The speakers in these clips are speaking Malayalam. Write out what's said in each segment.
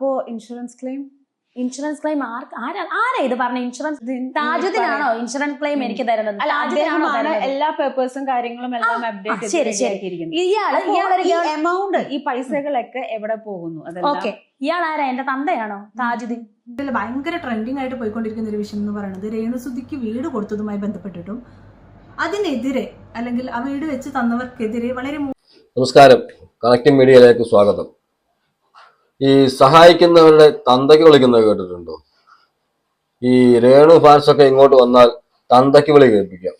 അപ്പോ ഇൻഷുറൻസ് ക്ലെയിം ഇൻഷുറൻസ് ക്ലെയിം ആർക്ക് ആരാ ആരാ ഇത് പറഞ്ഞ? ഇൻഷുറൻസ് താജുദ്ദീനാണോ ഇൻഷുറൻസ് ക്ലെയിം എനിക്ക് തരുന്നത്? അല്ല അദ്ദേഹമാണ്? എല്ലാ പേപ്പേഴ്സും കാര്യങ്ങളും എല്ലാം അപ്ഡേറ്റ് ശരി, ശരി. ഇയാൾ ഇയാളൊരു ഗവ- എമൗണ്ട് ഈ പൈസകളൊക്കെ എവിടെ പോകുന്നു? അതെല്ലാം ഓക്കെ. ഇയാൾ ആരാ? എന്റെ തന്തയാണോ? താജുദ്ദീൻ. ഇതിൽ ഭയങ്കര ട്രെൻഡിങ് ആയിട്ട് പോയിക്കൊണ്ടിരിക്കുന്ന ഒരു വിഷയം എന്ന് പറയുന്നത് രേണുസുതിക്ക് വീട് കൊടുത്തതുമായി ബന്ധപ്പെട്ടിട്ടും അതിനെതിരെ അല്ലെങ്കിൽ ആ വീട് വെച്ച് തന്നവർക്കെതിരെ വളരെ നമസ്കാരം. കണക്റ്റിംഗ് മീഡിയയിലേക്ക് സ്വാഗതം. ഈ സഹായിക്കുന്നവരുടെ തന്തയ്ക്ക് വിളിക്കുന്നത് കേട്ടിട്ടുണ്ടോ? ഈ രേണു ഫാൻസ് ഒക്കെ ഇങ്ങോട്ട് വന്നാൽ തന്തയ്ക്ക് വിളി കേൾപ്പിക്കാം.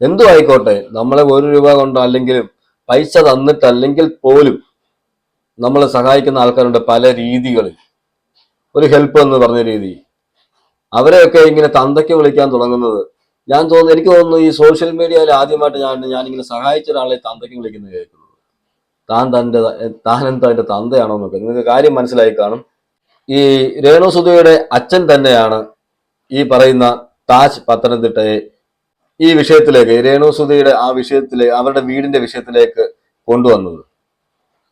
എന്തു ആയിക്കോട്ടെ നമ്മളെ ഒരു രൂപ കൊണ്ടോ അല്ലെങ്കിലും പൈസ തന്നിട്ടല്ലെങ്കിൽ പോലും നമ്മളെ സഹായിക്കുന്ന ആൾക്കാരുണ്ട് പല രീതികളിൽ. ഒരു ഹെൽപ്പ് എന്ന് പറഞ്ഞ രീതി. അവരെയൊക്കെ ഇങ്ങനെ തന്തയ്ക്ക് വിളിക്കാൻ തുടങ്ങുന്നത്. ഞാൻ തോന്നുന്നു എനിക്ക് തോന്നുന്നു ഈ സോഷ്യൽ മീഡിയയിൽ ആദ്യമായിട്ട് ഞാൻ ഞാനിങ്ങനെ സഹായിച്ച ഒരാളെ തന്തയ്ക്ക് വിളിക്കുന്നത് കേൾക്കുന്നത് താൻ തന്റെ താൻ എന്താ എന്റെ തന്തയാണോ എന്നൊക്കെ. നിങ്ങൾക്ക് കാര്യം മനസ്സിലായി കാണും. ഈ രേണു സുധയുടെ അച്ഛൻ തന്നെയാണ് ഈ പറയുന്ന താജ് പത്തനംതിട്ടയെ ഈ വിഷയത്തിലേക്ക് രേണു സുധയുടെ ആ വിഷയത്തിലെ അവരുടെ വീടിന്റെ വിഷയത്തിലേക്ക് കൊണ്ടുവന്നത്.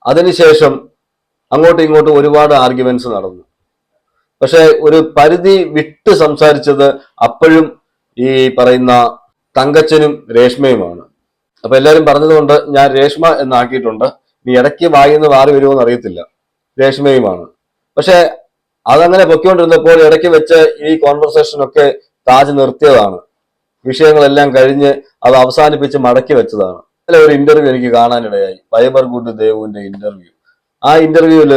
അതിനുശേഷം അങ്ങോട്ടും ഇങ്ങോട്ടും ഒരുപാട് ആർഗ്യുമെന്റ്സ് നടന്നു. പക്ഷെ ഒരു പരിധി വിട്ട് സംസാരിച്ചത് അപ്പോഴും ഈ പറയുന്ന തങ്കച്ചനും രേഷ്മയുമാണ്. അപ്പൊ എല്ലാവരും പറഞ്ഞതുകൊണ്ട് ഞാൻ രേഷ്മ എന്നാക്കിയിട്ടുണ്ട്. നീ ഇടയ്ക്ക് വായിന്ന് മാറി വരുമോ അറിയത്തില്ല രേഷ്മയുമാണ്. പക്ഷെ അതങ്ങനെ പൊയ്ക്കൊണ്ടിരുന്നപ്പോൾ ഇടയ്ക്ക് വെച്ച് ഈ കോൺവെർസേഷൻ ഒക്കെ താജ് നിർത്തിയതാണ്. വിഷയങ്ങളെല്ലാം കഴിഞ്ഞ് അത് അവസാനിപ്പിച്ച് മടക്കി വെച്ചതാണ്. അല്ല ഒരു ഇന്റർവ്യൂ എനിക്ക് കാണാനിടയായി. ഫൈബർ ഗുഡ് ദേവുവിന്റെ ഇന്റർവ്യൂ ആ ഇന്റർവ്യൂവിൽ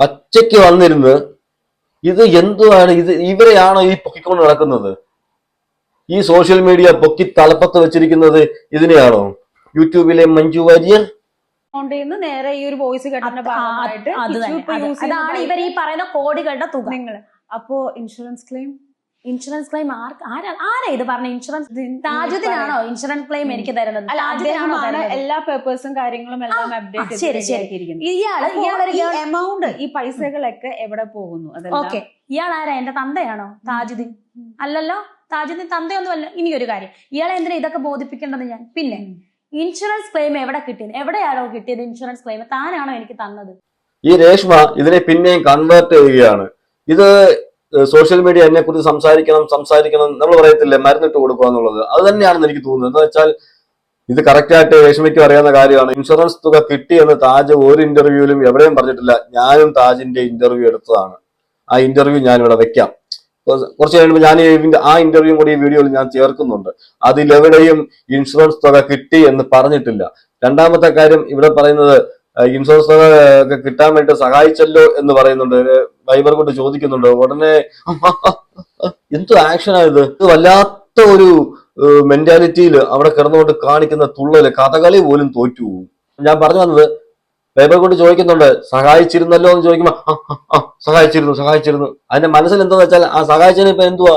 പച്ചയ്ക്ക് വന്നിരുന്ന് ഇത് എന്തുവാണ്? ഇത് ഇവരെയാണോ ഈ പൊക്കിക്കൊണ്ട് നടക്കുന്നത്? ഈ സോഷ്യൽ മീഡിയ പൊക്കി തലപ്പത്ത് വെച്ചിരിക്കുന്നത് ഇതിനെയാണോ? യൂട്യൂബിലെ മഞ്ജു വാര്യർ? അക്കൗണ്ടിൽ നേരെ ഈ ഒരു വോയിസ് കേട്ടതിന്റെ ഭാഗമായിട്ട് അതാണ് ഇവർ ഈ പറയുന്ന കോടികളുടെ തുക. നിങ്ങൾ അപ്പോ ഇൻഷുറൻസ് ക്ലെയിം ഇൻഷുറൻസ് ക്ലെയിം ആർക്ക് ആരാ ആരാ ഇത് പറഞ്ഞ? ഇൻഷുറൻസ് താജുദ്ദീനാണോ ഇൻഷുറൻസ് ക്ലെയിം എനിക്ക് തരുന്നത്? അദ്ദേഹമാണ്? എല്ലാ പേപ്പേഴ്സും കാര്യങ്ങളും എല്ലാം അപ്ഡേറ്റ് ശരി, ശരി. ഇയാൾ എമൗണ്ട് ഈ പൈസകളൊക്കെ എവിടെ പോകുന്നു? ഓക്കെ. ഇയാൾ ആരാ? എന്റെ തന്തയാണോ? താജുദ്ദീൻ അല്ലല്ലോ? താജുദ്ദീൻ തന്തയൊന്നുമല്ല. ഇനിയൊരു കാര്യം. ഇയാളെ എന്തിനാ ഇതൊക്കെ ബോധിപ്പിക്കേണ്ടത് ഞാൻ? പിന്നെ ഇൻഷുറൻസ് ക്ലെയിം എവിടെ കിട്ടിയത്? എവിടെയാണോ കിട്ടിയത് ഇൻഷുറൻസ് ക്ലെയിം താനാണോ എനിക്ക് തന്നത്? ഈ രേഷ്മ ഇതിനെ പിന്നെയും കൺവേർട്ട് ചെയ്യുകയാണ്. ഇത് സോഷ്യൽ മീഡിയ എന്നെ കുറിച്ച് സംസാരിക്കണം സംസാരിക്കണം നമ്മൾ പറയത്തില്ലേ? മരുന്നിട്ട് കൊടുക്കുക എന്നുള്ളത്. അത് തന്നെയാണെന്ന് എനിക്ക് തോന്നുന്നത്. എന്താ വെച്ചാൽ ഇത് കറക്റ്റ് ആയിട്ട് രേഷ്മയ്ക്ക് അറിയാവുന്ന കാര്യമാണ്. ഇൻഷുറൻസ് തുക കിട്ടിയെന്ന് താജ് ഒരു ഇന്റർവ്യൂവിലും എവിടെയും പറഞ്ഞിട്ടില്ല. ഞാനും താജിന്റെ ഇന്റർവ്യൂ എടുത്തതാണ്. ആ ഇന്റർവ്യൂ ഞാൻ ഇവിടെ വെക്കാം. കുറച്ച് കഴിയുമ്പോൾ ഞാൻ ഇതിന്റെ- ആ ഇന്റർവ്യൂ കൂടി ഈ വീഡിയോയിൽ ഞാൻ ചേർക്കുന്നുണ്ട്. അതിലെവിടെയും ഇൻഷുറൻസ് തുക കിട്ടി എന്ന് പറഞ്ഞിട്ടില്ല. രണ്ടാമത്തെ കാര്യം ഇവിടെ പറയുന്നത് ഇൻഷുറൻസ് തുക ഒക്കെ കിട്ടാൻ വേണ്ടി സഹായിച്ചല്ലോ എന്ന് പറയുന്നുണ്ട്. ഡ്രൈവർ കൊണ്ട് ചോദിക്കുന്നുണ്ട്. ഉടനെ എന്ത് ആക്ഷനാ ഇത്? വല്ലാത്ത ഒരു മെന്റാലിറ്റിയിൽ അവിടെ കിടന്നുകൊണ്ട് കാണിക്കുന്ന തുള്ളൽ കഥകളി പോലും തോറ്റു ഞാൻ പറഞ്ഞു വന്നത് കൊണ്ട് ചോദിക്കുന്നുണ്ട് സഹായിച്ചിരുന്നല്ലോ എന്ന് ചോദിക്കുമ്പോ "ആ, സഹായിച്ചിരുന്നു സഹായിച്ചിരുന്നു. അതിന്റെ മനസ്സിൽ എന്താന്ന് വെച്ചാൽ ആ സഹായിച്ചതിന് ഇപ്പൊ എന്തുവാ?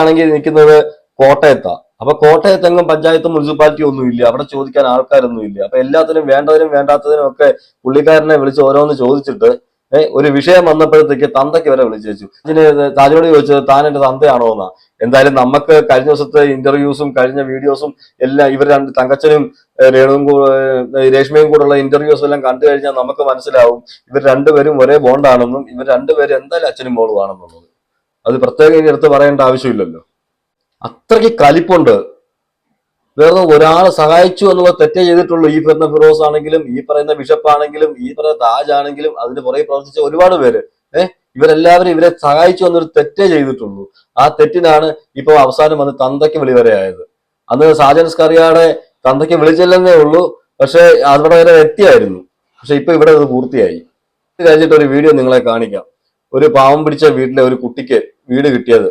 ആണെങ്കിൽ നിൽക്കുന്നത് കോട്ടയത്താ. അപ്പൊ കോട്ടയത്തെങ്ങും പഞ്ചായത്ത് മുനിസിപ്പാലിറ്റി ഒന്നും ഇല്ല. അവിടെ ചോദിക്കാൻ ആൾക്കാരൊന്നും ഇല്ല. അപ്പൊ എല്ലാത്തിനും വേണ്ടതിനും വേണ്ടാത്തതിനും ഒക്കെ പുള്ളിക്കാരനെ വിളിച്ച് ഓരോന്ന് ചോദിച്ചിട്ട് ഒരു വിഷയം വന്നപ്പോഴത്തേക്ക് തന്തയ്ക്ക് വരെ വിളിച്ചു വെച്ചു. താജോടി താജിനോട് ചോദിച്ചത് താൻ എന്റെ തന്തയാണോ എന്നാ എന്തായാലും നമുക്ക് കഴിഞ്ഞ ദിവസത്തെ ഇന്റർവ്യൂസും കഴിഞ്ഞ വീഡിയോസും എല്ലാം ഇവർ രണ്ട് തങ്കച്ചനും രേണുവും രേഷ്മയും കൂടെയുള്ള ഇന്റർവ്യൂസ് എല്ലാം കണ്ടു കഴിഞ്ഞാൽ നമുക്ക് മനസ്സിലാവും ഇവർ രണ്ടുപേരും ഒരേ ബോണ്ടാണെന്നും ഇവർ രണ്ടുപേരും എന്തായാലും അച്ഛനും മോളും ആണെന്നുള്ളത്. അത് പ്രത്യേകം ഇനി എടുത്ത് പറയേണ്ട ആവശ്യമില്ലല്ലോ. അത്രയ്ക്ക് കലിപ്പുണ്ട്. വേറെ ഒരാളെ സഹായിച്ചു എന്നുള്ള തെറ്റേ ചെയ്തിട്ടുള്ളൂ. ഈ പറയുന്ന ഫിറോസ് ആണെങ്കിലും ഈ പറയുന്ന ബിഷപ്പ് ആണെങ്കിലും ഈ പറയുന്ന താജ് ആണെങ്കിലും അതിന് പുറകെ പ്രവർത്തിച്ച ഒരുപാട് പേര്. ഏഹ് ഇവരെല്ലാവരും ഇവരെ സഹായിച്ചു വന്നൊരു തെറ്റേ ചെയ്തിട്ടുള്ളൂ. ആ തെറ്റിനാണ് ഇപ്പോൾ അവസാനം വന്ന് തന്തയ്ക്ക് വിളി വരെ അന്ന് സാജൻ സ്കറിയാടെ തന്തയ്ക്ക് വിളിച്ചില്ലെന്നേ ഉള്ളൂ പക്ഷെ അവിടെ വരെ എത്തിയായിരുന്നു. പക്ഷെ ഇപ്പൊ ഇവിടെ അത് പൂർത്തിയായി. ഇത് കഴിഞ്ഞിട്ട് ഒരു വീഡിയോ നിങ്ങളെ കാണിക്കാം. ഒരു പാവം പിടിച്ച വീട്ടിലെ ഒരു കുട്ടിക്ക് വീട് കിട്ടിയത്.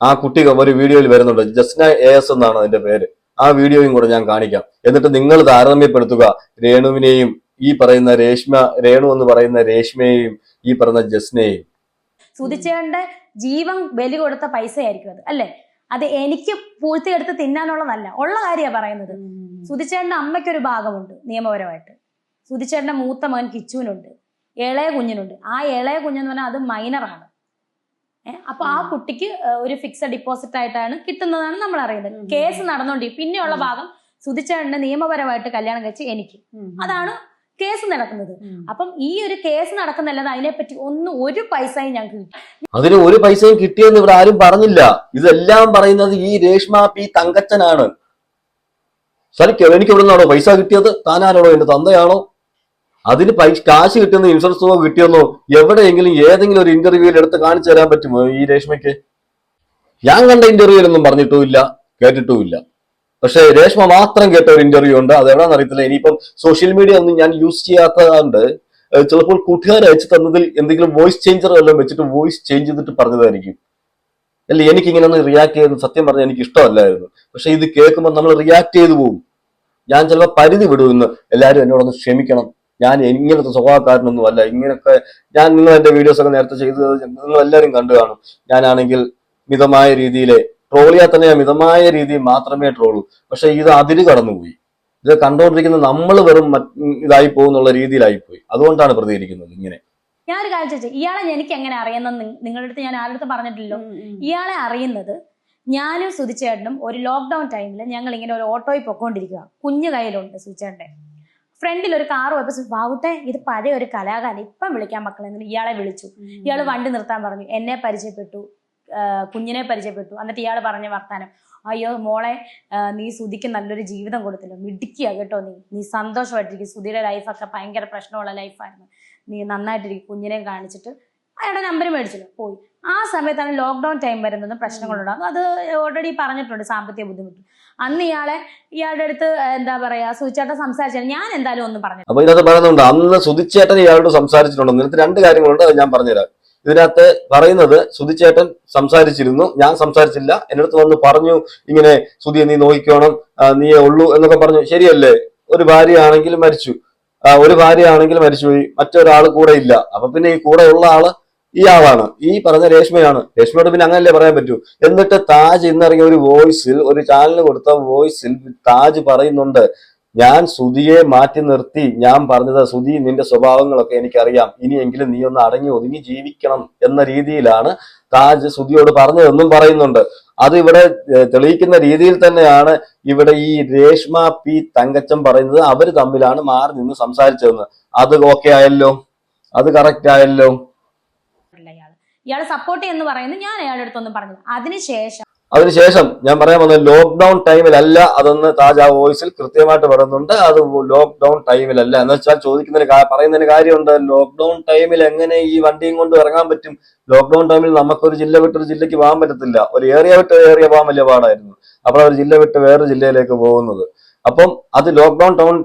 ആ കുട്ടി ഒരു വീഡിയോയിൽ വരുന്നുണ്ട് ജസ്ന എ എസ് എന്നാണ് അതിന്റെ പേര്. ആ വീഡിയോയും കൂടെ ഞാൻ കാണിക്കാം. എന്നിട്ട് നിങ്ങൾ താരതമ്യപ്പെടുത്തുക. രേണുവിനെയും ഈ പറയുന്ന രേഷ്മ രേണു എന്ന് പറയുന്ന രേഷ്മയെയും ഈ പറഞ്ഞ ജസ്നയെയും സുതിച്ചേട്ടന്റെ ജീവൻ ബലി കൊടുത്ത പൈസയായിരിക്കും അത് അല്ലേ? അത് എനിക്ക് പൂഴ്ത്തിയെടുത്ത് തിന്നാനുള്ളതല്ല ഉള്ള കാര്യമാണ് പറയുന്നത്. സുതിച്ചേട്ടന്റെ അമ്മയ്ക്കൊരു ഭാഗമുണ്ട് നിയമപരമായിട്ട്. സുതിച്ചേട്ടന്റെ മൂത്ത മകൻ കിച്ചുവിനുണ്ട് ഇളയ കുഞ്ഞിനുണ്ട്. ആ ഇളയ കുഞ്ഞെന്ന് പറഞ്ഞാൽ അത് മൈനറാണ് ഏഹ് അപ്പൊ ആ കുട്ടിക്ക് ഒരു ഫിക്സഡ് ഡിപ്പോസിറ്റ് ആയിട്ടാണ് കിട്ടുന്നതാണ് നമ്മൾ അറിയുന്നത്. കേസ് നടന്നുകൊണ്ടിരിക്കും പിന്നെയുള്ള ഭാഗം സുതിച്ചേട്ടന്റെ നിയമപരമായിട്ട് കല്യാണം കഴിച്ച് എനിക്ക്. അതാണ് കേസ് നടക്കുന്നത്. അപ്പം ഈ ഒരു കേസ് നടക്കുന്നല്ലാതെ അതിനെപ്പറ്റി ഒന്നും ഒരു പൈസയും ഞങ്ങൾക്ക് കിട്ടി അതിന് ഒരു പൈസയും കിട്ടിയെന്ന് ഇവിടെ ആരും പറഞ്ഞില്ല. ഇതെല്ലാം പറയുന്നത് ഈ രേഷ്മ പി തങ്കച്ചനാണ്. ശരിക്കും എനിക്ക് ഇവിടെ നിന്നാണോ പൈസ കിട്ടിയത്? താനാണോ എന്റെ തന്തയാണോ? അതിന് പൈസ കാശ് കിട്ടിയെന്നോ ഇൻഷുറൻസ് തുക കിട്ടിയെന്നോ? എവിടെയെങ്കിലും ഏതെങ്കിലും ഒരു ഇന്റർവ്യൂവിൽ എടുത്ത് കാണിച്ചു തരാൻ പറ്റുമോ ഈ രേഷ്മയ്ക്ക്? ഞാൻ കണ്ട ഇന്റർവ്യൂവിലൊന്നും പറഞ്ഞിട്ടുമില്ല കേട്ടിട്ടുമില്ല. പക്ഷെ രേഷ്മ മാത്രം കേട്ട ഒരു ഇന്റർവ്യൂ ഉണ്ട്. അത് എവിടെ അറിയത്തില്ല. ഇനിയിപ്പം സോഷ്യൽ മീഡിയ ഒന്നും ഞാൻ യൂസ് ചെയ്യാത്തതുകൊണ്ട് ചിലപ്പോൾ കൂട്ടുകാർ അയച്ചു തന്നതിൽ എന്തെങ്കിലും വോയിസ് ചേഞ്ചർ വല്ലതും വെച്ചിട്ട് വോയിസ് ചേഞ്ച് ചെയ്തിട്ട് പറഞ്ഞതായിരിക്കും. അല്ല? എനിക്ക് ഇങ്ങനെ ഒന്ന് റിയാക്ട് ചെയ്യുന്നത് സത്യം പറഞ്ഞാൽ എനിക്ക് ഇഷ്ടമല്ലായിരുന്നു. പക്ഷെ ഇത് കേൾക്കുമ്പോൾ നമ്മൾ റിയാക്ട് ചെയ്തു പോകും ഞാൻ ചിലപ്പോൾ പരിധി വിടുമെന്ന് എല്ലാവരും എന്നോടൊന്ന് ക്ഷമിക്കണം. ഞാൻ ഇങ്ങനത്തെ സ്വഭാവക്കാരനൊന്നും അല്ല. ഇങ്ങനൊക്കെ ഞാൻ നിങ്ങൾ എന്റെ വീഡിയോസ് ഒക്കെ നേരത്തെ ചെയ്തത് നിങ്ങൾ എല്ലാവരും കണ്ടു കാണും. ഞാനാണെങ്കിൽ മിതമായ രീതിയിൽ ട്രോളിയാൽ തന്നെ ഞാൻ മിതമായ രീതിയിൽ മാത്രമേ ട്രോളൂ പക്ഷെ ഇത് അതിര് കടന്നുപോയി. ഇത് കണ്ടുകൊണ്ടിരിക്കുന്ന നമ്മൾ വെറും ഇതായി പോകുന്നുള്ള രീതിയിലായിപ്പോയി അതുകൊണ്ടാണ് പ്രതികരിക്കുന്നത് ഇങ്ങനെ. ഞാനൊരു കാര്യം ചോദിച്ചു. ഇയാളെ എനിക്ക് എങ്ങനെ അറിയുന്ന നിങ്ങളുടെ അടുത്ത് ഞാൻ ആരുടെ അടുത്ത് പറഞ്ഞിട്ടില്ലല്ലോ. ഇയാളെ അറിയുന്നത് ഞാനും സുധിച്ചേട്ടനും ഒരു ലോക്ക്ഡൌൺ ടൈമിൽ ഞങ്ങൾ ഇങ്ങനെ ഒരു ഓട്ടോയിൽ പൊക്കോണ്ടിരിക്കുക കുഞ്ഞു കയ്യിലുണ്ട് സുധിച്ചേട്ടന്റെ. ഫ്രണ്ടിൽ ഒരു കാർ പോയപ്പോൾ ബാബുട്ടെ ഇത് പഴയ ഒരു കലാകാരൻ. ഇപ്പം വിളിക്കാൻ മക്കളെ. ഇയാളെ വിളിച്ചു. ഇയാൾ വണ്ടി നിർത്താൻ പറഞ്ഞു. എന്നെ പരിചയപ്പെട്ടു. കുഞ്ഞിനെ പരിചയപ്പെട്ടു. എന്നിട്ട് ഇയാൾ പറഞ്ഞ വർത്താനം അയ്യോ മോളെ നീ സുധിക്ക് നല്ലൊരു ജീവിതം കൊടുത്തല്ലോ? മിടുക്കിയാ കേട്ടോ നീ. നീ സന്തോഷമായിട്ടിരിക്കും. സുധിയുടെ ലൈഫൊക്കെ ഭയങ്കര പ്രശ്നമുള്ള ലൈഫായിരുന്നു നീ നന്നായിട്ടിരിക്കും. കുഞ്ഞിനെ കാണിച്ചിട്ട് അയാളുടെ നമ്പർ മേടിച്ചല്ലോ. പോയി. ആ സമയത്താണ് ലോക്ക്ഡൗൺ ടൈം വരുന്നത് പ്രശ്നങ്ങളുണ്ടാകും അത് ഓൾറെഡി പറഞ്ഞിട്ടുണ്ട്. സാമ്പത്തിക ബുദ്ധിമുട്ട്. അന്ന് ഇയാളെ ഇയാളുടെ അടുത്ത് എന്താ പറയാ സൂചിച്ചാട്ടം സംസാരിച്ചാൽ ഞാൻ എന്തായാലും ഒന്നും പറഞ്ഞു അപ്പൊ ഇതിനകത്ത് പറയുന്നുണ്ട്. അന്ന് സുധിച്ചേട്ടൻ ഇയാളോട് സംസാരിച്ചിട്ടുണ്ട്? രണ്ട് കാര്യങ്ങളുണ്ട് അത് ഞാൻ പറഞ്ഞുതരാം. ഇതിനകത്ത് പറയുന്നത് സുധിച്ചേട്ടൻ സംസാരിച്ചിരുന്നു. ഞാൻ സംസാരിച്ചില്ല. എന്റെ അടുത്ത് വന്ന് പറഞ്ഞു ഇങ്ങനെ സുധിയെ നീ നോക്കിക്കോണം നീ ഉള്ളൂ എന്നൊക്കെ പറഞ്ഞു. ശരിയല്ലേ? ഒരു ഭാര്യ ആണെങ്കിൽ മരിച്ചു ഒരു ഭാര്യ ആണെങ്കിൽ മരിച്ചുപോയി മറ്റൊരാൾ കൂടെ ഇല്ല. അപ്പൊ പിന്നെ ഈ കൂടെ ഉള്ള ആൾ ഈ ആളാണ്. ഈ പറഞ്ഞ രേഷ്മയാണ്. രേഷ്മയോട് പിന്നെ അങ്ങനല്ലേ പറയാൻ പറ്റൂ? എന്നിട്ട് താജ് ഇന്നിറങ്ങിയ ഒരു വോയിസിൽ ഒരു ചാനലിന് കൊടുത്ത വോയിസിൽ താജ് പറയുന്നുണ്ട് ഞാൻ ശ്രുതിയെ മാറ്റി നിർത്തി ഞാൻ പറഞ്ഞത് ശ്രുതി നിന്റെ സ്വഭാവങ്ങളൊക്കെ എനിക്കറിയാം. ഇനിയെങ്കിലും നീ ഒന്ന് അടങ്ങി ഒതുങ്ങി ജീവിക്കണം എന്ന രീതിയിലാണ് താജ് ശ്രുതിയോട് പറഞ്ഞതെന്നും പറയുന്നുണ്ട്. അത് ഇവിടെ തെളിയിക്കുന്ന രീതിയിൽ തന്നെയാണ് ഇവിടെ ഈ രേഷ്മ പി തങ്കച്ചൻ പറയുന്നത്. അവർ തമ്മിലാണ് മാറി നിന്ന് സംസാരിച്ചതെന്ന്. അത് ഓക്കെ ആയല്ലോ? അത് കറക്റ്റ് ആയല്ലോ? ഇയാളെ സപ്പോർട്ട് എന്ന് പറയുന്നത് ഞാൻ അയാളുടെ അടുത്തൊന്നും പറഞ്ഞില്ല. അതിനുശേഷം അതിനുശേഷം ഞാൻ പറയാൻ വന്നത് ലോക്ക്ഡൌൺ ടൈമിലല്ല അതൊന്ന് താജ് ആ വോയിസിൽ കൃത്യമായിട്ട് പറയുന്നുണ്ട്. അത് ലോക്ക്ഡൌൺ ടൈമിലല്ല എന്ന് വെച്ചാൽ ചോദിക്കുന്നതിന് പറയുന്നതിന് കാര്യമുണ്ട്. ലോക്ക്ഡൌൺ ടൈമിൽ എങ്ങനെ ഈ വണ്ടിയും കൊണ്ട് ഇറങ്ങാൻ പറ്റും? ലോക്ക്ഡൌൺ ടൈമിൽ നമുക്കൊരു ജില്ല വിട്ട് ഒരു ജില്ലയ്ക്ക് പോകാൻ പറ്റത്തില്ല. ഒരു ഏരിയ വിട്ട് ഏരിയ പോകാൻ വലിയ പാടായിരുന്നു. അപ്പോൾ ഒരു ജില്ല വിട്ട് വേറൊരു ജില്ലയിലേക്ക് പോകുന്നത്. അപ്പം അത് ലോക്ക്ഡൌൺ ടൗൺ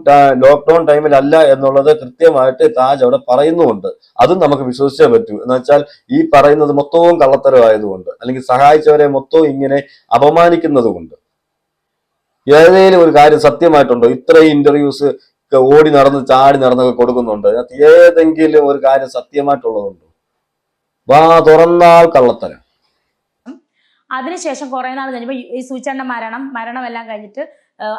ലോക്ക്ഡൌൺ ടൈമിലല്ല എന്നുള്ളത് കൃത്യമായിട്ട് താജ് അവിടെ പറയുന്നുമുണ്ട്. അതും നമുക്ക് വിശ്വസിച്ചേ പറ്റൂ. എന്ന് വെച്ചാൽ ഈ പറയുന്നത് മൊത്തവും കള്ളത്തരമായതുകൊണ്ട് അല്ലെങ്കിൽ സഹായിച്ചവരെ മൊത്തവും ഇങ്ങനെ അപമാനിക്കുന്നതുകൊണ്ട്. ഏതെങ്കിലും ഒരു കാര്യം സത്യമായിട്ടുണ്ടോ? ഇത്രയും ഇന്റർവ്യൂസ് ഓടി നടന്ന് ചാടി നടന്നൊക്കെ കൊടുക്കുന്നുണ്ട്. അതിനകത്ത് ഏതെങ്കിലും ഒരു കാര്യം സത്യമായിട്ടുള്ളതുണ്ടോ? വാ തുറന്നാൽ കള്ളത്തരം. അതിനുശേഷം കുറെ നാൾ കഴിഞ്ഞപ്പോൾ ഈ സൂചന മരണം മരണമെല്ലാം കഴിഞ്ഞിട്ട്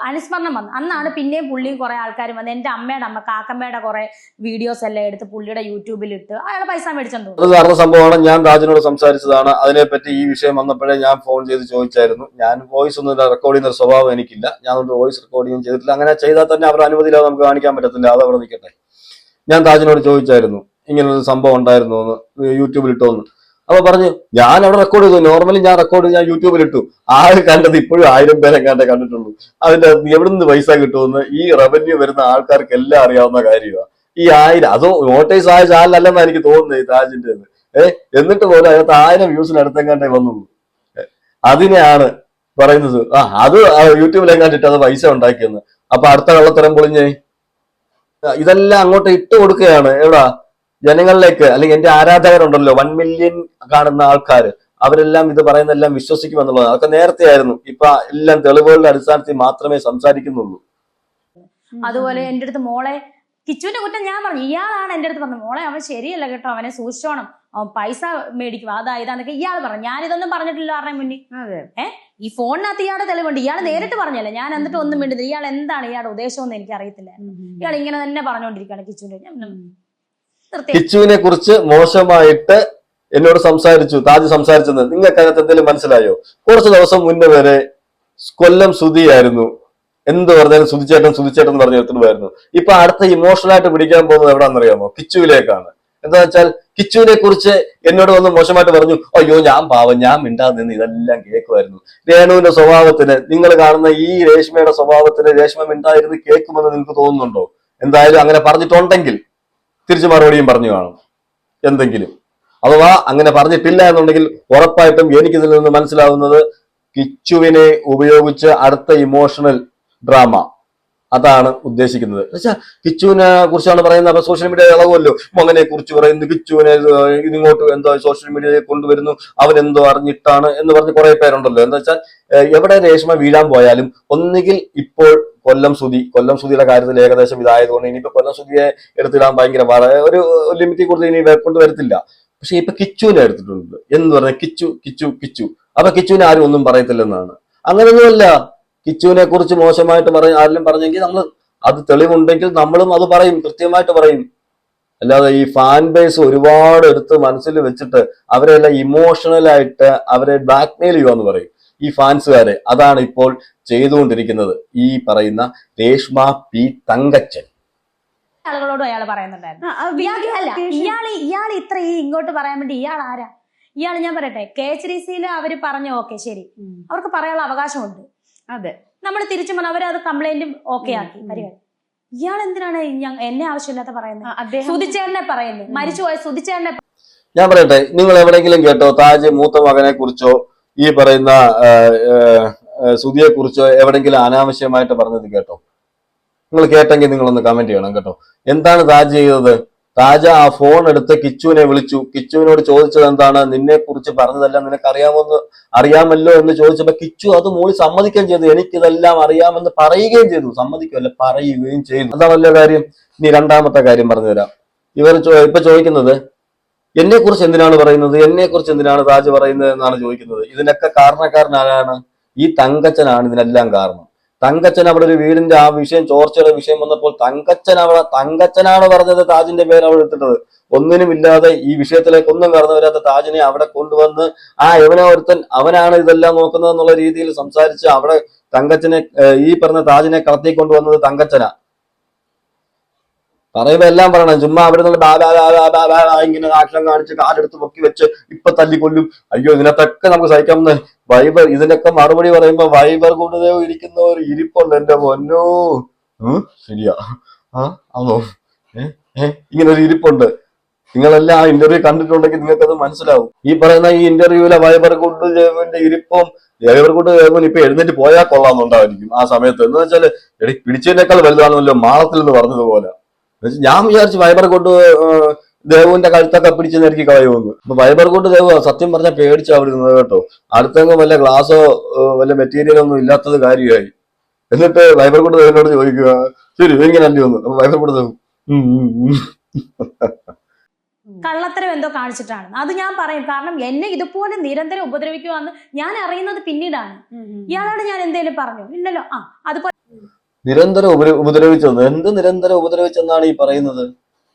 അനുസ്മരണം വന്നു. അന്നാണ് പിന്നെയും പുള്ളിയും കുറെ ആൾക്കാർ വന്ന് എന്റെ അമ്മയുടെ അമ്മ കാക്കമ്മയുടെ കുറെ വീഡിയോസ് എല്ലാം എടുത്ത് പുള്ളിയുടെ യൂട്യൂബിൽ ഇട്ട് അയാൾ പൈസ നടന്ന സംഭവമാണ് ഞാൻ രാജനോട് സംസാരിച്ചതാണ്. അതിനെപ്പറ്റി ഈ വിഷയം വന്നപ്പോഴേ ഞാൻ ഫോൺ ചെയ്ത് ചോദിച്ചായിരുന്നു. ഞാൻ വോയിസ് ഒന്നും റെക്കോർഡ് ചെയ്യുന്ന സ്വഭാവം എനിക്കില്ല. ഞാൻ വോയിസ് റെക്കോർഡ് ചെയ്യും ചെയ്തിട്ടില്ല. അങ്ങനെ ചെയ്താൽ തന്നെ അവരുടെ അനുമതിയില്ലാതെ നമുക്ക് കാണിക്കാൻ പറ്റത്തില്ല. അത് അവിടെ നിൽക്കട്ടെ. ഞാൻ താജിനോട് ചോദിച്ചായിരുന്നു ഇങ്ങനൊരു സംഭവം ഉണ്ടായിരുന്നു എന്ന് യൂട്യൂബിൽ ഇട്ടോന്ന് അപ്പൊ പറഞ്ഞു ഞാൻ അവിടെ റെക്കോർഡ് ചെയ്തു. നോർമലി ഞാൻ റെക്കോർഡ് ഞാൻ യൂട്യൂബിൽ ഇട്ടു ആര് കണ്ടത് ഇപ്പോഴും ആയിരം പേരെ കണ്ടേ കണ്ടിട്ടുള്ളൂ. അതിന്റെ എവിടെ നിന്ന് പൈസ കിട്ടുമെന്ന് ഈ റവന്യൂ വരുന്ന ആൾക്കാർക്ക് എല്ലാം അറിയാവുന്ന കാര്യമാണ് ഈ ആയിരം അതോ നോട്ടീസ് ആയ ചാനലല്ലെന്നാണ് എനിക്ക് തോന്നുന്നത് ഈ താജിന്റെ ഏഹ് എന്നിട്ട് പോലും അതിനകത്ത് ആയിരം വ്യൂസിനടുത്തെങ്ങാണ്ടേ വന്നുള്ളൂ. ഏ, അതിനെയാണ് പറയുന്നത്. ആ അത് യൂട്യൂബിൽ കണ്ടിട്ട് അത് പൈസ ഉണ്ടാക്കിയെന്ന്. അപ്പൊ അടുത്ത കള്ളത്തരം പൊളിഞ്ഞേ. ഇതെല്ലാം അങ്ങോട്ട് ഇട്ട് കൊടുക്കുകയാണ്. എവിടാ? ജനങ്ങളിലേക്ക് അല്ലെങ്കിൽ എന്റെ ആരാധകരുണ്ടല്ലോ വൺ മില്യൺ കാണുന്ന ആൾക്കാർ അവരെല്ലാം ഇത് പറയുന്നതെല്ലാം വിശ്വസിക്കുമെന്നുള്ളത് അതൊക്കെ നേരത്തെ ആയിരുന്നു ഇപ്പൊ എല്ലാം തെളിവുകളുടെ അടിസ്ഥാനത്തിൽ മാത്രമേ സംസാരിക്കുന്നുള്ളൂ. അതുപോലെ എന്റെ അടുത്ത് മോളെ കിച്ചുവിന്റെ കുറ്റം ഞാൻ പറഞ്ഞു. ഇയാളാണ് എന്റെ അടുത്ത് പറഞ്ഞത്. മോളെ അവൻ ശരിയല്ല കേട്ടോ. അവനെ സൂക്ഷിച്ചോണം. അവൻ പൈസ മേടിക്കും. അതാ ഇതാന്നൊക്കെ ഇയാൾ പറഞ്ഞു. ഞാൻ ഇതൊന്നും പറഞ്ഞിട്ടില്ല ആരുടെ മുന്നിൽ. അതെ. ഈ ഫോണിനകത്ത് ഇയാളുടെ തെളിവുണ്ട്. ഇയാൾ നേരിട്ട് പറഞ്ഞല്ല? ഞാൻ എന്നിട്ട് ഒന്നും വേണ്ടത് ഇയാൾ എന്താണ്? ഇയാളുടെ ഉദ്ദേശം എന്ന് എനിക്ക് അറിയത്തില്ല ഇയാൾ ഇങ്ങനെ തന്നെ പറഞ്ഞുകൊണ്ടിരിക്കുകയാണ് കിച്ചുവിന്റെ കിച്ചുവിനെ കുറിച്ച് മോശമായിട്ട് എന്നോട് സംസാരിച്ചു താജ് സംസാരിച്ചത് നിങ്ങൾക്ക് അതിനകത്ത് എന്തെങ്കിലും മനസ്സിലായോ? കുറച്ച് ദിവസം മുന്നേ വരെ കൊല്ലം സുധിയായിരുന്നു. എന്ത് പറഞ്ഞാലും സുതിച്ചേട്ടൻ സുതിച്ചേട്ടൻ പറഞ്ഞ് എടുത്തിട്ടുമായിരുന്നു ഇപ്പൊ അടുത്ത ഇമോഷണൽ ആയിട്ട് പിടിക്കാൻ പോകുന്നത് എവിടാണെന്നറിയാമോ? കിച്ചുവിലേക്കാണ്. എന്താ വെച്ചാൽ കിച്ചുവിനെ കുറിച്ച് എന്നോട് വന്ന് മോശമായിട്ട് പറഞ്ഞു അയ്യോ ഞാൻ പാവം ഞാൻ മിണ്ടാന്ന് നിന്ന് ഇതെല്ലാം കേൾക്കുമായിരുന്നു രേണുവിന്റെ സ്വഭാവത്തിന് നിങ്ങൾ കാണുന്ന ഈ രേഷ്മയുടെ സ്വഭാവത്തിന് രേഷ്മ മിണ്ടാതിരുന്ന് കേൾക്കുമെന്ന് നിങ്ങൾക്ക് തോന്നുന്നുണ്ടോ? എന്തായാലും അങ്ങനെ പറഞ്ഞിട്ടുണ്ടെങ്കിൽ തിരിച്ചു മറുപടിയും പറഞ്ഞു കാണും. എന്തെങ്കിലും. അഥവാ അങ്ങനെ പറഞ്ഞിട്ടില്ല എന്നുണ്ടെങ്കിൽ ഉറപ്പായിട്ടും എനിക്കിതിൽ നിന്ന് മനസ്സിലാവുന്നത് കിച്ചുവിനെ ഉപയോഗിച്ച് അടുത്ത ഇമോഷണൽ ഡ്രാമ അതാണ് ഉദ്ദേശിക്കുന്നത്. വെച്ചാൽ കിച്ചുവിനെ കുറിച്ചാണ് പറയുന്നത്. അപ്പൊ സോഷ്യൽ മീഡിയ ഇളവല്ലോ മകനെ കുറിച്ച് പറയുന്നു. കിച്ചുവിനെ ഇതിങ്ങോട്ട് എന്തോ സോഷ്യൽ മീഡിയയിൽ കൊണ്ടുവരുന്നു. അവൻ എന്തോ അറിഞ്ഞിട്ടാണ് എന്ന് പറഞ്ഞ് കുറെ പേരുണ്ടല്ലോ. എന്താ വെച്ചാൽ എവിടെ രേഷ്മ വീഴാൻ പോയാലും ഒന്നുകിൽ ഇപ്പോൾ കൊല്ലം സുതി കൊല്ലം സുതിയുടെ കാര്യത്തിൽ ഏകദേശം ഇതായതുകൊണ്ട് ഇനിയിപ്പോ കൊല്ലം സുതിയെ എടുത്തിടാൻ ഭയങ്കര ഒരു ലിമിറ്റി കൂടുതൽ ഇനി കൊണ്ട് വരത്തില്ല. പക്ഷെ ഇപ്പൊ കിച്ചുവിനെ എടുത്തിട്ടുണ്ട്. എന്ന് പറഞ്ഞാൽ കിച്ചു കിച്ചു കിച്ചു. അപ്പൊ കിച്ചുവിനെ ആരും ഒന്നും പറയത്തില്ലെന്നാണ്. അങ്ങനെയൊന്നുമല്ല. കിച്ചുവിനെ കുറിച്ച് മോശമായിട്ട് പറയും ആരെങ്കിലും പറഞ്ഞെങ്കിൽ നമ്മൾ അത് തെളിവുണ്ടെങ്കിൽ നമ്മളും അത് പറയും കൃത്യമായിട്ട് പറയും. അല്ലാതെ ഈ ഫാൻ ബേസ് ഒരുപാട് എടുത്ത് മനസ്സിൽ വെച്ചിട്ട് അവരെല്ലാം ഇമോഷണലായിട്ട് അവരെ ബ്ലാക്ക്മെയിൽ ചെയ്യുക എന്ന് പറയും. ഈ ഫാൻസുകാര് അതാണ് ഇപ്പോൾ ചെയ്തുകൊണ്ടിരിക്കുന്നത്. ഈ പറയുന്ന രേഷ്മ പി തങ്കച്ചൻ. ആളുകളോടും അയാൾ പറയുന്നുണ്ടായിരുന്നു. ഇയാൾ ഇയാൾ ഇത്ര ഈ ഇങ്ങോട്ട് പറയാൻ വേണ്ടി ഇയാൾ ആരാ? ഇയാൾ ഞാൻ പറയട്ടെ കെ എച്ച് ഡി സിയിൽ അവർ പറഞ്ഞു ഓക്കെ ശരി. അവർക്ക് പറയാനുള്ള അവകാശമുണ്ട്. അതെ. നമ്മൾ തിരിച്ചു പറഞ്ഞു അവരത് കംപ്ലൈന്റും ഓക്കെ ആക്കി. പരിപാടി പരിഹാരം ഇയാൾ എന്തിനാണ് ഞാൻ എന്നെ ആവശ്യമില്ലാത്ത പറയുന്നത്? സുധിച്ചേട്ടനെ അദ്ദേഹം സുതിച്ചേട്ടനെ പറയുന്നു മരിച്ചുപോയ സുതിച്ചേട്ടനെ ഞാൻ പറയട്ടെ നിങ്ങൾ എവിടെയെങ്കിലും കേട്ടോ താജ് മൂത്ത മകനെ കുറിച്ചോ ഈ പറയുന്ന സുതിയെ കുറിച്ച് എവിടെങ്കിലും അനാവശ്യമായിട്ട് പറഞ്ഞത് കേട്ടോ? നിങ്ങൾ കേട്ടെങ്കിൽ നിങ്ങളൊന്ന് കമന്റ് ചെയ്യണം കേട്ടോ. എന്താണ് താജ് ചെയ്തത്? താജ ആ ഫോൺ എടുത്ത് കിച്ചുവിനെ വിളിച്ചു. കിച്ചുവിനോട് ചോദിച്ചത് എന്താണ്? നിന്നെ കുറിച്ച് പറഞ്ഞതെല്ലാം നിനക്ക് അറിയാമെന്ന് അറിയാമല്ലോ എന്ന് ചോദിച്ചപ്പോ കിച്ചു അത് മൂളി സമ്മതിക്കുകയും ചെയ്തു. എനിക്കിതെല്ലാം അറിയാമെന്ന് പറയുകയും ചെയ്തു. സമ്മതിക്കുമല്ല പറയുകയും ചെയ്തു. അതാണല്ലോ കാര്യം. ഇനി രണ്ടാമത്തെ കാര്യം പറഞ്ഞുതരാം. ഇവർ ഇപ്പൊ ചോദിക്കുന്നത് എന്നെ കുറിച്ച് എന്തിനാണ് പറയുന്നത്? എന്നെ കുറിച്ച് എന്തിനാണ് താജ് പറയുന്നത് എന്നാണ് ചോദിക്കുന്നത്. ഇതിനൊക്കെ കാരണക്കാരൻ ആരാണ് ഈ തങ്കച്ചനാണ് ഇതിനെല്ലാം കാരണം. തങ്കച്ചൻ അവിടെ ഒരു വീടിന്റെ ആ വിഷയം ചോർച്ചയുടെ വിഷയം വന്നപ്പോൾ തങ്കച്ചൻ അവിടെ തങ്കച്ചനാണ് പറഞ്ഞത് താജിന്റെ പേര് അവിടെ എടുത്തിട്ടത്. ഒന്നിനും ഇല്ലാതെ ഈ വിഷയത്തിലേക്ക് ഒന്നും കടന്നു വരാത്ത താജിനെ അവിടെ കൊണ്ടുവന്ന് ആ എവനെ ഒരുത്തൻ അവനാണ് ഇതെല്ലാം നോക്കുന്നത് എന്നുള്ള രീതിയിൽ സംസാരിച്ച് അവിടെ തങ്കച്ചനെ ഈ പറഞ്ഞ താജിനെ കളത്തി കൊണ്ടുവന്നത് തങ്കച്ചനാ. പറയുമ്പോ എല്ലാം പറയണം. ചുമ്മാ അവിടെ നിന്ന് ഇങ്ങനെ അക്ഷരം കാണിച്ച് കാലെടുത്ത് പൊക്കി വെച്ച് ഇപ്പൊ തല്ലിക്കൊല്ലും അയ്യോ ഇതിനകത്തൊക്കെ നമുക്ക് സഹിക്കാം വൈബർ ഇതിനൊക്കെ മറുപടി പറയുമ്പോ വൈബർ കൂടുതൽ ഇരിക്കുന്ന ഒരു ഇരിപ്പുണ്ട് എന്റെ പൊന്നോ. ശരിയാ. ആ ആണോ? ഇങ്ങനെ ഒരു ഇരിപ്പുണ്ട്. നിങ്ങളെല്ലാം ആ ഇന്റർവ്യൂ കണ്ടിട്ടുണ്ടെങ്കിൽ നിങ്ങൾക്കത് മനസ്സിലാവും. ഈ പറയുന്ന ഈ ഇന്റർവ്യൂവിലെ വൈബർ കുണ്ട് ജേവന്റെ ഇരിപ്പും വൈബർ കുണ്ട് ജേവൻ ഇപ്പൊ എഴുന്നേറ്റ് പോയാൽ കൊള്ളാമെന്നുണ്ടായിരിക്കും ആ സമയത്ത്. എന്ന് വെച്ചാൽ എടി പിടിച്ചതിനേക്കാൾ വലുതാണല്ലോ മാളത്തിൽ എന്ന് പറഞ്ഞതുപോലെ. ഞാൻ വിചാരിച്ചു വൈബർ കൊണ്ട് ദേവുവിന്റെ കഴുത്തൊക്കെ പിടിച്ച് നെരുക്കി കളയുമെന്ന്. അപ്പൊ വൈബർ കൊണ്ട് ദേവ് സത്യം പറഞ്ഞാൽ പേടിച്ചു അവിടെ ഇരുന്നത് കേട്ടോ. അടുത്തെങ്ങും വല്ല ഗ്ലാസോ വല്ല മെറ്റീരിയലോ ഒന്നും ഇല്ലാത്തത് കാര്യമായി. എന്നിട്ട് വൈബർ കൊണ്ട് ദേവിനോട് ചോദിക്കുക ശരി ഇങ്ങനെ അല്ലേ ഒന്ന് അപ്പൊ വൈബർ കൊണ്ട് ദേവ്. കള്ളത്തരം എന്തോ കാണിച്ചിട്ടാണ്. അത് ഞാൻ പറയും. കാരണം എന്നെ ഇതുപോലെ നിരന്തരം ഉപദ്രവിക്കുവാന്ന് ഞാൻ അറിയുന്നത് പിന്നീടാണ്. ഇയാളോട് ഞാൻ എന്തേലും പറഞ്ഞു? ഇല്ലല്ലോ. ആ അതുപോലെ നിരന്തരം ഉപര ഉപദ്രവിച്ചെന്ന്. എന്ത് നിരന്തരം ഉപദ്രവിച്ചെന്നാണ് ഈ പറയുന്നത്?